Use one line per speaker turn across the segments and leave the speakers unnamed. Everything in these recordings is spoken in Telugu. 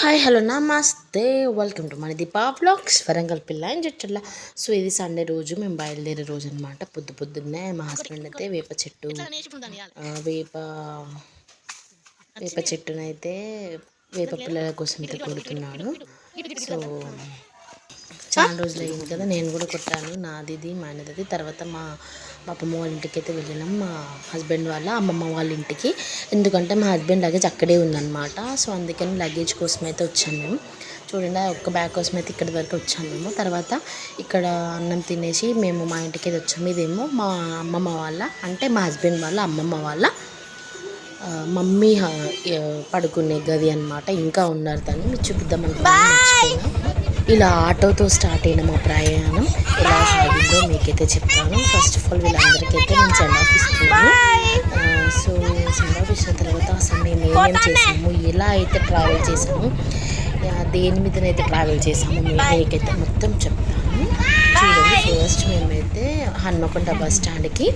హాయ్ హలో నమస్తే. వెల్కమ్ టు మన దీపా వ్లాగ్స్ వరంగల్ పిల్ల అని చెట్ల సో ఇది సండే రోజు. మేము బయలుదేరే రోజు అనమాట పొద్దు పొద్దున్నే మా హస్బెండ్ అయితే వేప చెట్టు వేప వేప చెట్టునైతే వేప పిల్లల కోసం అయితే కొడుతున్నాడు. సో చాలా రోజులు అయింది కదా. నేను కూడా కొట్టాను. నాది ఇది మా ఆయనది తర్వాత మా పాపమ్మ వాళ్ళ ఇంటికి అయితే వెళ్ళినాం. మా హస్బెండ్ వాళ్ళ అమ్మమ్మ వాళ్ళ ఇంటికి. ఎందుకంటే మా హస్బెండ్ లగేజ్ అక్కడే ఉందన్నమాట. సో అందుకని లగేజ్ కోసం అయితే వచ్చాం మేము. చూడండి ఒక్క బ్యాగ్ కోసం అయితే ఇక్కడి వరకు వచ్చాము మేము. తర్వాత ఇక్కడ అన్నం తినేసి మేము మా ఇంటికి అయితే వచ్చాము ఇదేమో మా అమ్మమ్మ వాళ్ళ అంటే మా హస్బెండ్ వాళ్ళ అమ్మమ్మ వాళ్ళ మమ్మీ పడుకునే గది అన్నమాట. ఇంకా ఉన్నారు దాన్ని. మీరు చూపిద్దాం అనుకున్నాను ఇలా ఆటోతో స్టార్ట్ అయిన మా ప్రయాణం ఎలా సాగిందో మీకైతే చెప్తాను. ఫస్ట్ ఆఫ్ ఆల్ వీళ్ళందరికైతే నేను సెండ్ ఆఫ్ ఇస్తున్నాను. సో సెండ్ ఆఫ్ ఇచ్చిన తర్వాత అసలు మేము ఏమేమి చేసాము? ఎలా అయితే ట్రావెల్ చేసాము? దేని మీదనైతే ట్రావెల్ చేసాము మీకైతే మొత్తం చెప్తాను. చూడండి ఫస్ట్ మేమైతే హన్మకొండ బస్ స్టాండ్కి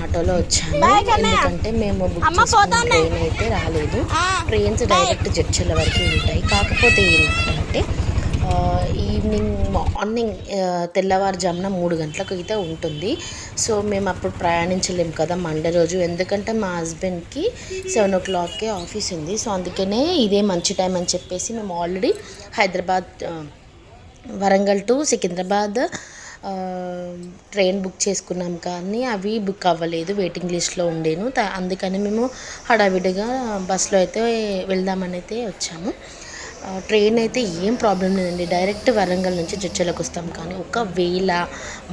ఆటోలో వచ్చాము. ఎందుకంటే మేము బుక్ చేసుకున్న ట్రైన్ అయితే రాలేదు. ట్రైన్స్ డైరెక్ట్ జడ్చర్ల వరకు ఉంటాయి. కాకపోతే ఏంటంటే ఈవినింగ్ మార్నింగ్ తెల్లవారుజామున మూడు గంటలకు అయితే ఉంటుంది. సో మేము అప్పుడు ప్రయాణించలేము కదా మండే రోజు. ఎందుకంటే మా హస్బెండ్కి సెవెన్ ఓ క్లాక్కే ఆఫీస్ ఉంది. సో అందుకనే ఇదే మంచి టైం అని చెప్పేసి మేము already Hyderabad Warangal to Secunderabad train book చేసుకున్నాం. కానీ అవి బుక్ అవ్వలేదు. వెయిటింగ్ లిస్ట్లో ఉండేను. త- అందుకని మేము హడావిడిగా బస్సులో అయితే వెళ్దామని అయితే వచ్చాము. ట్రైన్ అయితే ఏం ప్రాబ్లం లేదండి. డైరెక్ట్ వరంగల్ నుంచి జడ్చలకు వస్తాం. కానీ ఒకవేళ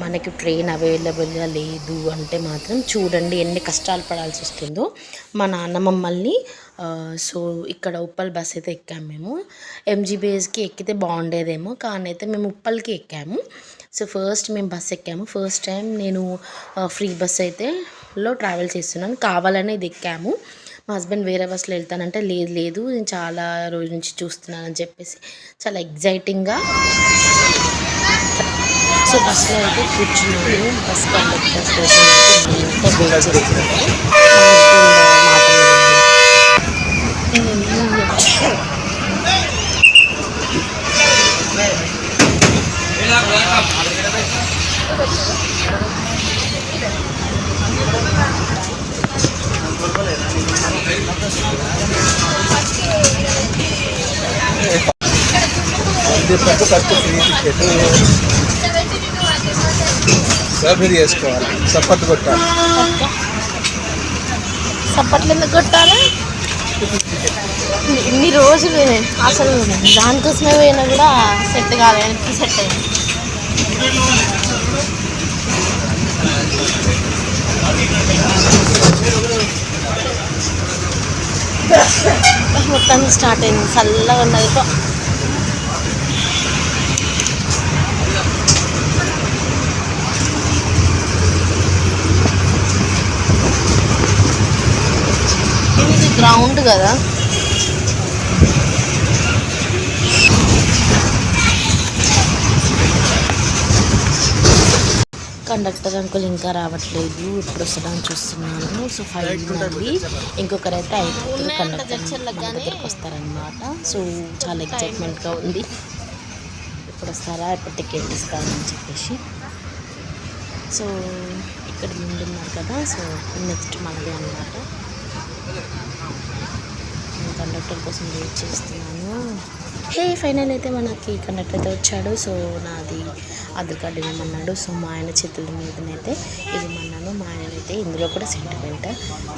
మనకి ట్రైన్ అవైలబుల్గా లేదు అంటే మాత్రం చూడండి ఎన్ని కష్టాలు పడాల్సి వస్తుందో. మా నాన్న మమ్మల్ని సో ఇక్కడ ఉప్పల్ బస్ అయితే ఎక్కాము మేము. ఎంజీబీఎస్కి ఎక్కితే బాగుండేదేమో. కానీ అయితే మేము ఉప్పల్కి ఎక్కాము. సో ఫస్ట్ మేము బస్ ఎక్కాము. ఫస్ట్ టైం నేను ఫ్రీ బస్ అయితే లో ట్రావెల్ చేస్తున్నాను. కావాలనే ఇది ఎక్కాము. మా హస్బెండ్ వేరే బస్సులో వెళ్తానంటే లేదు లేదు నేను చాలా రోజుల నుంచి చూస్తున్నానని చెప్పేసి చాలా ఎగ్జైటింగ్గా సో బస్సులో అయితే కూర్చున్నాను. బస్ కండక్టర్ కోసం వెయిట్ చేస్తున్నాను. మాటలు
దీపక్ ఫ్రీ టికెట్ సర్వీస్ చేసుకోవాలి. సపోర్ట్ కొట్టాలి.
సప్పట్లు ఎందుకు కొట్టాలి? ఇన్ని రోజులు అసలు దానికోసమే పోయినా కూడా సెట్ కాదు వెనక్కి సెట్ అయింది? మొత్తం స్టార్ట్ అయింది. చల్లగా ఉన్నది. పో. కదా.
కండక్టర్ అంకుల్ ఇంకా రావట్లేదు. ఇప్పుడు వస్తాడని చూస్తున్నాను. సో ఫైవ్ మంది ఇంకొకరైతే అయిపోతారు కండక్టర్ మన దగ్గరికి వస్తారనమాట సో చాలా ఎక్సైట్మెంట్గా ఉంది. ఇప్పుడు వస్తారా? ఇప్పుడు టికెట్ ఇస్తారని చెప్పేసి. సో ఇక్కడ ముందున్నారు కదా. సో నెక్స్ట్ మనదే అనమాట కండక్టర్ కోసం వెయిట్ చేస్తున్నాను. హే ఫైనల్ అయితే మనకి కండక్టర్ అయితే వచ్చాడు. సో నాది ఆధార్ కార్డు ఇవ్వమన్నాడు. సో మా ఆయన చేతుల మీదనైతే ఇవ్వమన్నాను. మా ఆయన అయితే ఇందులో కూడా సెంటిమెంట్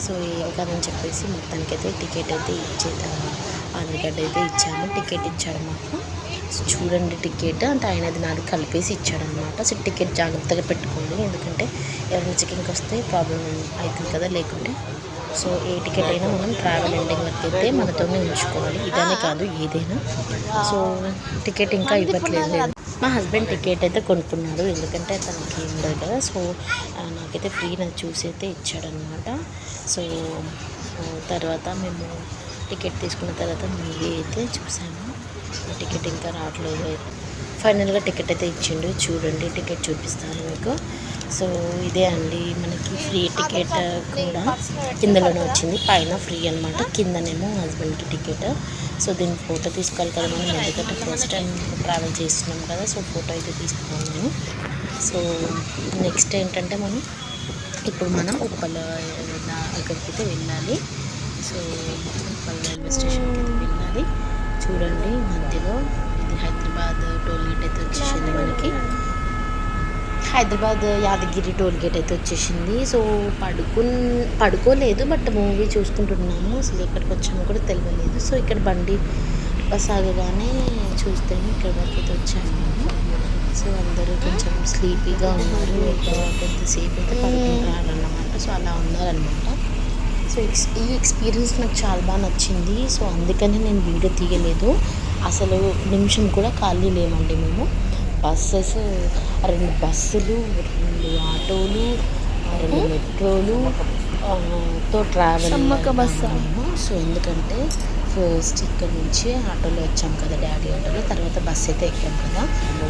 సో ఏం కాదని చెప్పేసి మొత్తానికి అయితే టికెట్ అయితే ఇచ్చే ఆధార్ కార్డు అయితే ఇచ్చాము. టికెట్ ఇచ్చాడు మాకు. సో చూడండి టికెట్ అంటే ఆయనది నాది కలిపేసి ఇచ్చాడనమాట సో టికెట్ జాగ్రత్తగా పెట్టుకోండి. ఎందుకంటే ఎవరైనా చెకింగ్కి వస్తే ప్రాబ్లం అవుతుంది కదా. లేకుంటే సో ఏ టికెట్ అయినా మనం ట్రావెల్ ఎండింగ్ వరకు అయితే మనతోనే ఉంచుకోవాలి. ఇదనే కాదు ఏదైనా. సో టికెట్ ఇంకా ఇవ్వట్లేదు. మా హస్బెండ్ టికెట్ అయితే కొనుక్కున్నాడు. ఎందుకంటే తనకి ఉండదు కదా. సో నాకైతే ఫ్రీ నాకు చూసి అయితే ఇచ్చాడనమాట. సో తర్వాత మేము టికెట్ తీసుకున్న తర్వాత మూవీ అయితే చూసాము. టికెట్ ఇంకా రావట్లేదు. ఫైనల్గా టికెట్ అయితే ఇచ్చిండు. చూడండి టికెట్ చూపిస్తాను మీకు. సో ఇదే అండి మనకి ఫ్రీ టికెట్ కూడా కిందలోనే వచ్చింది. పైన ఫ్రీ అనమాట కిందనేమో హస్బెండ్కి టికెట్. సో దీని ఫోటో తీసుకోవాలి కదా మనం. ఎందుకంటే ఫస్ట్ టైం ట్రావెల్ చేస్తున్నాం కదా. సో ఫోటో అయితే తీసుకున్నాను సో నెక్స్ట్ ఏంటంటే మనం ఇప్పుడు మనం ఉప్పల్ అక్కడికైతే వెళ్ళాలి. సో ఉప్పల్ రైల్వే స్టేషన్కి అయితే వెళ్ళాలి. చూడండి మధ్యలో హైదరాబాద్ టోల్ గేట్ అయితే వచ్చేసింది మనకి. హైదరాబాద్ యాదగిరి టోల్ గేట్ అయితే వచ్చేసింది. సో పడుకున్ పడుకోలేదు బట్ మూవీ చూసుకుంటున్నాము. అసలు ఎక్కడికి వచ్చామో కూడా తెలియలేదు సో ఇక్కడ బండి బస్ ఆగగానే చూస్తే ఇక్కడ వరకు అయితే వచ్చాము మేము. సో అందరూ కొంచెం స్లీపీగా ఉన్నారు. ఒక కొద్దిసేపు అయితే పడుకుంటున్నారన్నమాట సో అలా ఉన్నారనమాట సో ఎక్స్ ఈ ఎక్స్పీరియన్స్ నాకు చాలా బాగా నచ్చింది. సో అందుకని నేను వీడియో తీయలేదు. అసలు నిమిషం కూడా ఖాళీ లేమండి మేము. బస్సెస్ రెండు బస్సులు రెండు ఆటోలు రెండు మెట్రోలు తో ట్రావెల్. సో ఎందుకంటే ఫస్ట్ ఇక్కడ నుంచి ఆటోలో వచ్చాం కదా డాడీ ఆటోలో తర్వాత బస్సు అయితే ఎక్కాం కదా.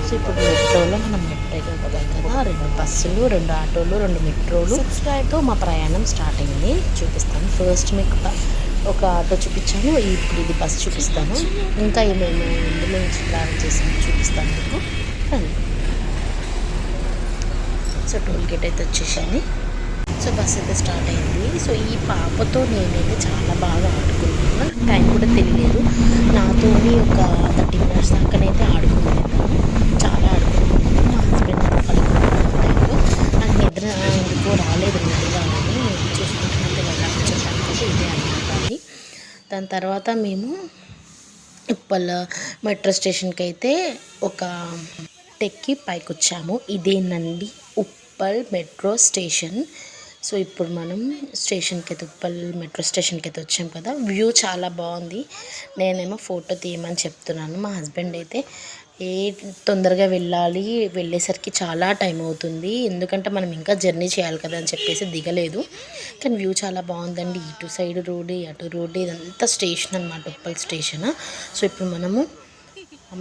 సో ఇప్పుడు మెట్రోలో మనం మెట్రో ఎక్కాం కదా. రెండు బస్సులు రెండు ఆటోలు రెండు మెట్రోలు తో మా ప్రయాణం స్టార్ట్ అయింది. చూపిస్తాను. ఫస్ట్ మీకు ఒక ఆటో చూపించాను. ఇప్పుడు ఇది బస్ చూపిస్తాను. ఇంకా ఏమేమి ఇందులో నుంచి ట్రావెల్ చేసాము. చూపిస్తాను మీకు. రండి. సో టోల్ గేట్ అయితే వచ్చేసింది. సో బస్ అయితే స్టార్ట్ అయింది. సో ఈ పాపతో నేనైతే చాలా బాగా ఆడుకున్నాను. టైం కూడా తెలియలేదు. నాతోని ఒక థర్టీ మినిట్స్ దాకానైతే ఆడుకున్నాను మా హస్బెండ్ పడుకున్నాను టైంలో నాకు నిద్ర ఎందుకో రాలేదు నిద్రగా అని చూసుకుంటున్నట్టు వెళ్ళాలని చెప్పడానికి ఇదే అనమాట అది దాని తర్వాత మేము ఉప్పల్ మెట్రో స్టేషన్కి అయితే ఒక టెక్కి పైకి వచ్చాము ఇదేనండి ఉప్పల్ మెట్రో స్టేషన్. సో ఇప్పుడు మనం స్టేషన్కి అయితే ఉప్పల్ మెట్రో స్టేషన్కి అయితే వచ్చాం కదా. వ్యూ చాలా బాగుంది. నేనేమో ఫోటో తీయమని చెప్తున్నాను. మా హస్బెండ్ అయితే ఏ తొందరగా వెళ్ళాలి వెళ్ళేసరికి చాలా టైం అవుతుంది. ఎందుకంటే మనం ఇంకా జర్నీ చేయాలి కదా అని చెప్పేసి దిగలేదు. కానీ వ్యూ చాలా బాగుందండి. ఇటు సైడ్ రోడ్ అటు రోడ్ ఇదంతా స్టేషన్ అనమాట ఉప్పల్ స్టేషన్. సో ఇప్పుడు మనము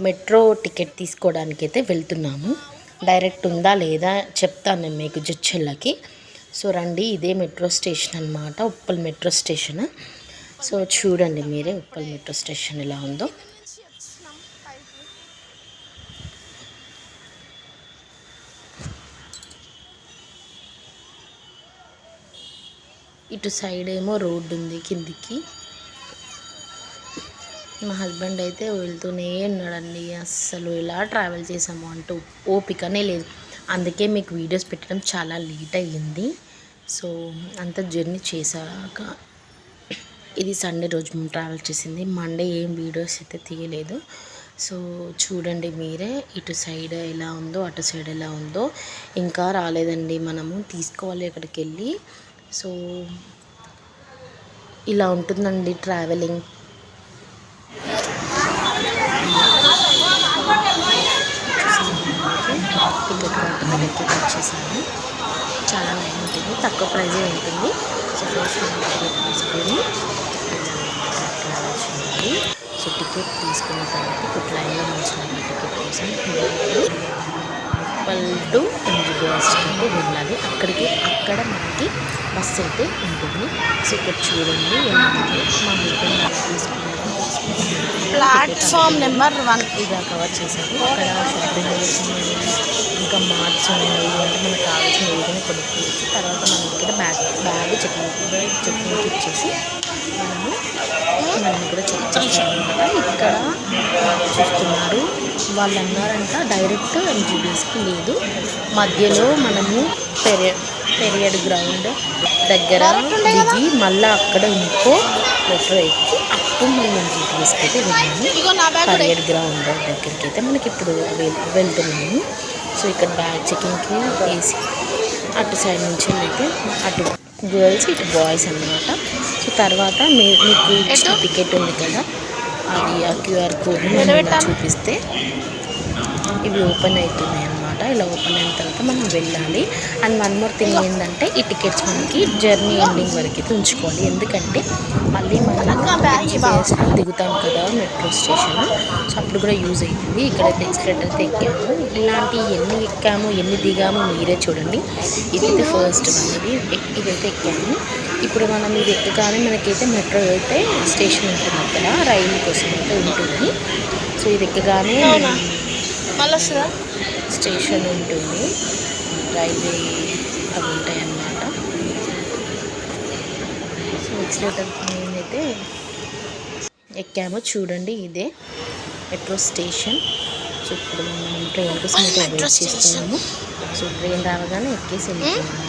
మెట్రో టికెట్ తీసుకోవడానికి అయితే వెళ్తున్నాము. డైరెక్ట్ ఉందా లేదా చెప్తాను నేను మీకు జడ్చెల్లకి సో రండి ఇదే మెట్రో స్టేషన్ అనమాట ఉప్పల్ మెట్రో స్టేషన్. సో చూడండి మీరే ఉప్పల్ మెట్రో స్టేషన్ ఎలా ఉందో. ఇటు సైడ్ ఏమో రోడ్డు ఉంది కిందికి. మా హస్బెండ్ అయితే వెళ్తూనే ఉన్నాడండి. అస్సలు ఎలా ట్రావెల్ చేసాము అంటూ ఓపికనే లేదు. అందుకే మీకు వీడియోస్ పెట్టడం చాలా లేట్ అయ్యింది. సో అంత జర్నీ చేశాక ఇది సండే రోజు మేము ట్రావెల్ చేసింది. మండే ఏం వీడియోస్ అయితే తీయలేదు. సో చూడండి మీరే ఇటు సైడ్ ఎలా ఉందో అటు సైడ్ ఎలా ఉందో. ఇంకా రాలేదండి. మనము తీసుకోవాలి అక్కడికి వెళ్ళి. సో ఇలా ఉంటుందండి ట్రావెలింగ్ టికెట్ కౌంటర్కి వచ్చేసాను చాలా లైన్ ఉంటుంది తక్కువ ప్రైజే ఉంటుంది. సో ఫస్ట్ మనం టికెట్ తీసుకొని ట్రావెల్ సో టికెట్ తీసుకున్న తర్వాత ఇప్పుడు లైన్లో మంచిగా టికెట్ కోసం ఉప్పల్ టు అయితే వెళ్ళాలి. అక్కడికి అక్కడ మనకి బస్ అయితే ఉంటుంది. సో ఇక్కడ చూడండి. మా హస్బెండ్
ప్లాట్ఫామ్ నెంబర్ వన్.
ఇలా కవర్ చేశారు. అక్కడ షాపింగ్ ఇంకా మార్ట్స్ ఉన్నాయి. అంటే మనకు కావాల్సిన ఏదైనా కొనుక్కోవచ్చు. తర్వాత మనం ఇక్కడ బ్యాగ్ బ్యాగ్ చెకింగ్ చెకింగ్కి ఇచ్చేసి మనము మనం కూడా చెక్ చేసామన్నమాట ఇక్కడ చూస్తున్నారు. వాళ్ళు అన్నారంట డైరెక్ట్ ఎంజీబీఎస్కి లేదు. మధ్యలో మనము పెరియడ్ పెరియడ్ గ్రౌండ్ దగ్గర దిగి మళ్ళీ అక్కడ ఇంకో మెట్రో ఎక్కి అప్పుడు మనం ఎంజీబీఎస్కి అయితే వెళ్ళాము. పరేడ్ గ్రౌండ్ దగ్గరికి అయితే మనకి ఇప్పుడు వెళ్తున్నాము. సో ఇక్కడ బ్యాగ్ చెకింగ్కి వేసి అటు సైడ్ నుంచి అయితే అటు గర్ల్స్ ఇటు బాయ్స్ అన్నమాట. సో తర్వాత మీ మీకు ఇచ్చిన? టికెట్ ఉంది కదా అది ఆ క్యూఆర్ కోడ్
నిలబెట్టాను.
చూపిస్తే ఇవి ఓపెన్ అవుతున్నాయి అన్నమాట. అనమాట ఇలా ఓపెన్ అయిన తర్వాత మనం వెళ్ళాలి. అండ్ వన్ మోర్ థింగ్ ఏంటంటే ఈ టికెట్స్ మనకి జర్నీ ఎండింగ్ వరకు ఉంచుకోవాలి. ఎందుకంటే మళ్ళీ మనం దిగుతాం కదా మెట్రో స్టేషన్. సో అప్పుడు కూడా యూజ్ అవుతుంది. ఇక్కడైతే ఎక్స్ప్రెట్ అయితే ఎక్కాము ఇలాంటి ఎన్ని ఎక్కాము ఎన్ని దిగాము మీరే చూడండి. ఇదైతే ఫస్ట్ వన్ ఇది. ఎక్- ఇదైతే ఎక్కాము. ఇప్పుడు మనం ఇది ఎక్కగానే మనకైతే మెట్రో అయితే స్టేషన్ ఉంటుంది ఇక్కడ రైలు కోసం అయితే ఉంటుంది. సో ఇది ఎక్కగానే
మళ్ళీ
స్టేషన్ ఉంటుంది. రైల్వే అవి ఉంటాయి అన్నమాట సో ఎక్స్లేటర్ అయితే ఎక్కామో చూడండి ఇదే మెట్రో స్టేషన్. సో ఇప్పుడు మనం ట్రైన్ కోసం అయితే వెయిట్ చేస్తున్నాము. సో ట్రైన్ రావగానే ఎక్కేసి వెళ్ళిపోయాము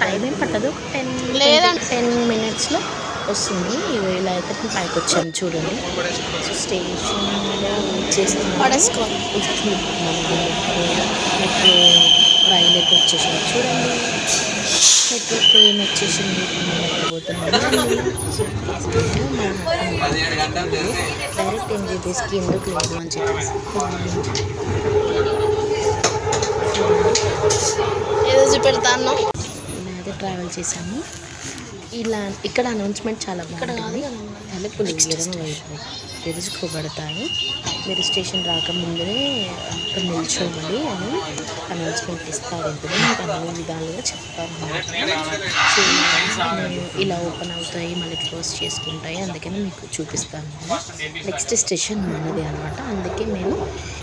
టైం ఏం పట్టదు. ఒక టెన్
లేదండి.
టెన్ మినిట్స్లో వస్తుంది. ఇలా అయితే మేము పైకి వచ్చాము చూడండి. సో స్టేషన్లో మెట్రో రైలు అయితే వచ్చేసింది. చూడండి. మెట్రో ట్రైన్ వచ్చేసింది. డైరెక్ట్ ఎంజీబీఎస్కి ఎందుకు లేదు అని చెప్పేసి.
ఏదో చూపెడతాను.
అయితే ట్రావెల్ చేసాము. ఇలా ఇక్కడ అనౌన్స్మెంట్ చాలా బాగుంటుంది. తలుపులు ఎడమ వైపు. తెరుచుకోబడతాయి మీరు స్టేషన్ రాకముందే అక్కడ నిల్చోవాలి అని అనౌన్స్మెంట్ ఇస్తారు. ఇందులో మీకు అన్ని విధాలుగా చెప్తారు సో నేను ఇలా ఓపెన్ అవుతాయి మళ్ళీ క్లోజ్ చేసుకుంటాయి అందుకని మీకు చూపిస్తాను. నెక్స్ట్ స్టేషన్ మనది అనమాట అందుకే మేము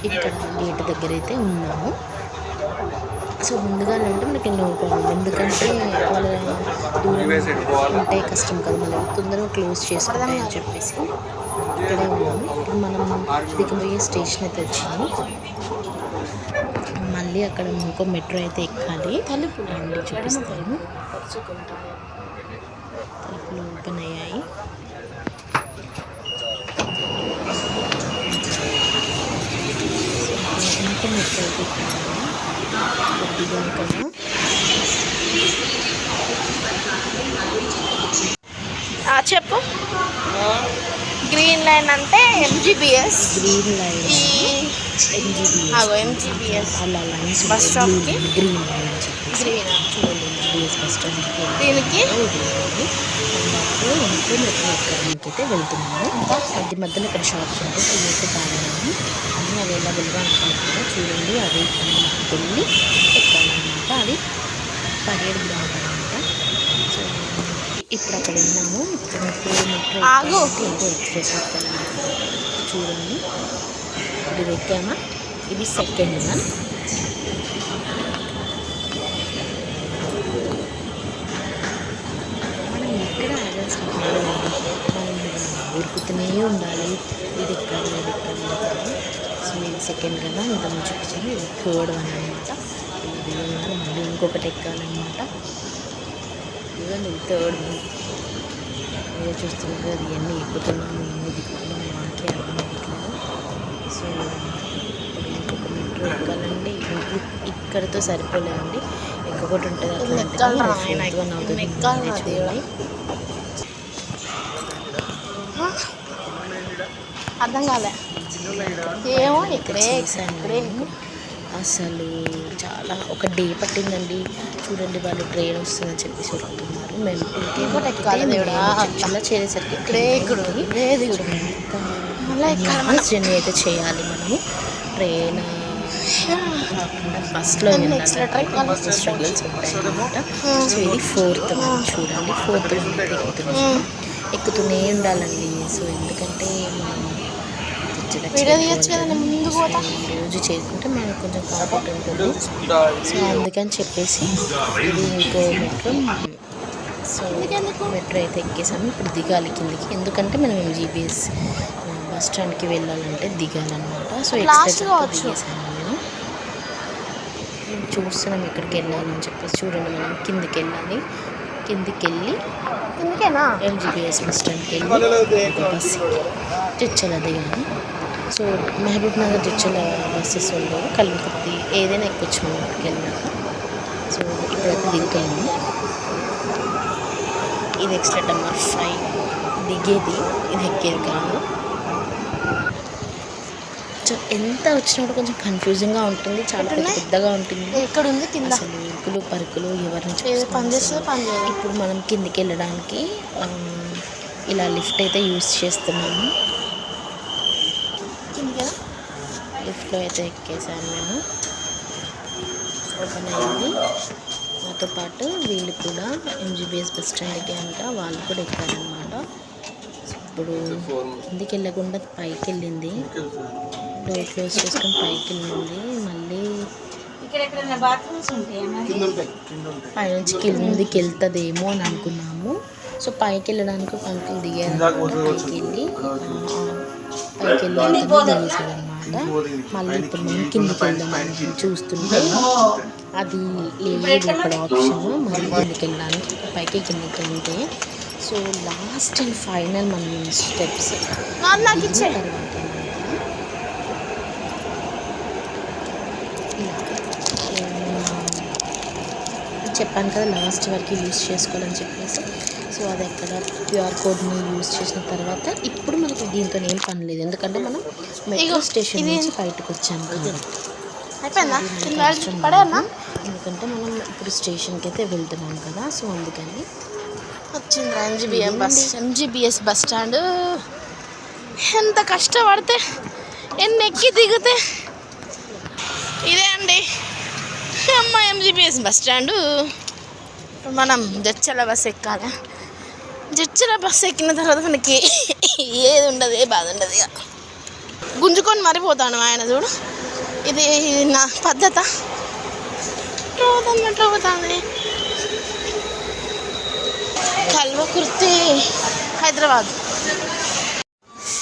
ఇక్కడ గేట్ దగ్గర అయితే ఉన్నాము. సో ముందుగానే అంటే మనకి నో ప్రాబ్లం ఎందుకంటే వాళ్ళ దూరం ఉంటే కష్టం కదా మనం తొందరగా క్లోజ్ చేసుకుంటాయి అని చెప్పేసి ఇక్కడే ఉన్నాము. ఇప్పుడు మనం దిగబోయే స్టేషన్ అయితే వచ్చాము మళ్ళీ అక్కడ ఇంకో మెట్రో అయితే ఎక్కాలి. తలుపు చూపిస్తాను. తలుపులు ఓపెన్ అయ్యాయి. ఇంకో మెట్రో అయితే ఎక్కాలి. కదా
చెప్పు. గ్రీన్ లైన్ అంటే ఎంజీబీఎస్
గ్రీన్ లైన్
అగో ఎంజీబీఎస్
అలా లైన్స్
బస్ స్టాప్కి?
గ్రీన్ లైన్
గ్రీన్
చూడండి బస్
దీనికి?
ఇంకో మెట్రో ఎక్కడానికి అయితే వెళ్తున్నాము. మధ్య మధ్యలో ఇక్కడ షాప్స్ ఉంటాయి అవి అయితే కావాలని అన్నీ అవైలబుల్గా ఉంటాయి. చూడండి అవి వెళ్ళి ఎక్కాలన్నమాట. అది పదిహేడు గ్రాములు అనమాట సో ఇప్పుడు అక్కడ ఉన్నాము. ఇప్పుడు మీకు మెట్రో ఎక్స్ప్రెస్ ఎక్కాలన్నమాట చూడండి. ఇది ఎక్కామా? ఇది సెకండ్ వన్. ఉరుకుతూనే ఉండాలి. ఇది ఎక్కాలి ఇది ఎక్కాలి సో ఇది సెకండ్ కదా ఇంత మంచి చూపించాను ఇది థర్డ్ వన్ అనమాట మళ్ళీ ఇంకొకటి ఎక్కాలన్నమాట. ఇదండి ఇది థర్డ్ వన్ మీరే చూస్తున్నారు కదా ఇవన్నీ ఎక్కుతున్నాము ఇవన్నీ దిగుతున్నాము మాకే అర్థం అవ్వట్లేదు. సో ఇప్పుడు ఇంకొక మెట్రో ఎక్కాలండి. ఇంక- ఇక్కడితో సరిపోలేదండి. ఇంకొకటి ఉంటుంది
ఇన్ని
అట్లాంటిది
ఎక్కాలి రా
అది
నాయనా,
fourth one అవుతుంది
ఇన్ని ఎక్కాలి
మీరే
రా
చూడండి.
అర్థం కాలే. ఏమో ఇక్కడే ఇక్కడే.
అసలు చాలా ఒక డే పట్టిందండి. చూడండి వాళ్ళు ట్రైన్ వస్తుందని చెప్పేసి వస్తున్నారు మేము. చాలా చేరేసరికి
ఇక్కడే ఇక్కడ.
జర్నీ అయితే చేయాలి మనము. ట్రైన్ కాకుండా బస్లో. స్ట్రగుల్స్ ఉంటాయి అనమాట సో ఇది ఫోర్త్ చూడండి. ఫోర్త్ ఎక్కుతూనే ఉండాలండి. సో ఎందుకంటే మనం రోజు చేసుకుంటే మనకు కొంచెం కంఫర్ట్ ఉంటుంది. సో అందుకని చెప్పేసి ఇది ఇంకో మెట్రో సో మెట్రో అయితే ఎక్కేసాము. ఇప్పుడు దిగాలి కిందికి. ఎందుకంటే మనం జీబీఎస్ బస్ స్టాండ్కి వెళ్ళాలంటే దిగాలన్నమాట. So extra. దిగేసాను నేను. మేము చూస్తున్నాం ఎక్కడికి వెళ్ళాలని చెప్పేసి. చూడండి మనం కిందికి వెళ్ళాలి. కిందికి వెళ్ళి ఎంజీబీఎస్ బస్ స్టాండ్కి వెళ్ళి ఒక బస్ చిచ్చల దిగాలి. సో మహబూబ్ నగర్ చిచ్చల బస్సెస్ ఉండవు. కల్వకుర్తి ఏదైనా ఎక్కొచ్చు మనం అక్కడికి వెళ్ళాక సో ఇప్పుడైతే దిగుతున్నాము. ఇది ఎక్స్ట్రా నెంబర్ ఫైవ్ దిగేది. ఇది ఎక్కేది కాదు. కొంచెం ఎంత వచ్చినా కూడా కొంచెం కన్ఫ్యూజింగ్గా ఉంటుంది. చాలా పెద్ద పెద్దగా ఉంటుంది.
ఎక్కడ ఉంది కింద?
అసలు ఇరుకులు పరుకులు ఎవరిని ఇప్పుడు మనం కిందికి వెళ్ళడానికి ఇలా లిఫ్ట్ అయితే యూస్ చేస్తున్నాము
కింద
లిఫ్ట్లో అయితే ఎక్కేసాను మేము. ఓపెన్ అయింది. నాతో పాటు వీళ్ళు కూడా ఎంజీబీఎస్ బస్ స్టాండ్కి అంట వాళ్ళు కూడా ఎక్కారనమాట ఇప్పుడు కిందికి వెళ్ళకుండా పైకి వెళ్ళింది. డోర్ క్లోజ్ చేసుకొని పైకి వెళ్ళింది. మళ్ళీ
ఇక్కడ ఎక్కడైనా బాత్రూమ్స్ ఉంటాయా మరి?
పైనుంచి కిందికి వెళ్తుందేమో అని అనుకున్నాము. సో పైకి వెళ్ళడానికి ఒక అంకుల్ దిగారు పైకి వెళ్ళి పైకి వెళ్ళి దిగేసాడు అనమాట మళ్ళీ ఇప్పుడు మనం కిందికి వెళ్దామని చూస్తుంటే అది లేదు ఇక్కడ ఆప్షన్. మళ్ళీ కిందికి వెళ్ళడానికి పైకి కిందికి వెళ్తే. సో లాస్ట్ అండ్ ఫైనల్ మనం స్టెప్స్ తర్వాత మనకి చెప్పాను కదా లాస్ట్ వరకు యూస్ చేసుకోవాలని చెప్పేసి. సో అది అక్కడ క్యూఆర్ కోడ్ని యూస్ చేసిన తర్వాత ఇప్పుడు మనకి దీంతో ఏం పని లేదు. ఎందుకంటే మనం మెట్రో స్టేషన్ నుంచి బయటకు వచ్చాము. ఎందుకంటే మనం ఇప్పుడు స్టేషన్కి అయితే వెళ్తున్నాం కదా సో అందుకని
వచ్చింది MGBM bus MGBS bus stand. ఎంత కష్టపడితే ఎన్ని ఎక్కి దిగితే. ఇదే అండి. అమ్మ ఎంజీబీఎస్ బస్ స్టాండ్. మనం జడ్చల బస్ ఎక్కాలి? జడ్చల బస్సు ఎక్కిన తర్వాత మనకి ఏది ఉండదు ఏ బాధ ఉండదు ఇక. గుంజుకొని మరిపోతాను ఆయన చూడు. ఇది నా పద్ధత. పోతుంది కల్వ కల్వకుర్తి హైదరాబాద్.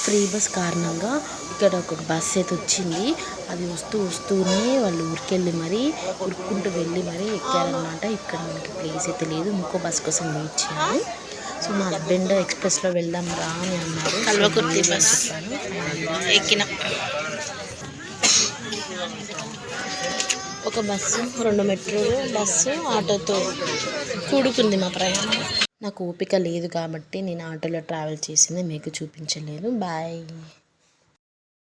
ఫ్రీ బస్ కారణంగా ఇక్కడ ఒక బస్ అయితే వచ్చింది. అది వస్తూ వస్తూనే వాళ్ళు ఊరికెళ్ళి మరీ ఉరుక్కుంటూ వెళ్ళి మరీ ఎక్కారనమాట ఇక్కడ మనకి ప్లేస్ అయితే లేదు. ఇంకో బస్ కోసం వెయిట్ చేయాలి. సో మా హస్బెండ్ ఎక్స్ప్రెస్లో వెళ్దాం రా అని అన్నారు.
కల్వకుర్తి బస్. ఎక్కిన.
ఒక బస్సు రెండు మెట్రోలు బస్సు ఆటోతో కూడుకుంది మా ప్రయాణం. నాకు ఓపిక లేదు కాబట్టి నేను ఆటోలో ట్రావెల్ చేసింది మీకు చూపించలేదు. బాయ్.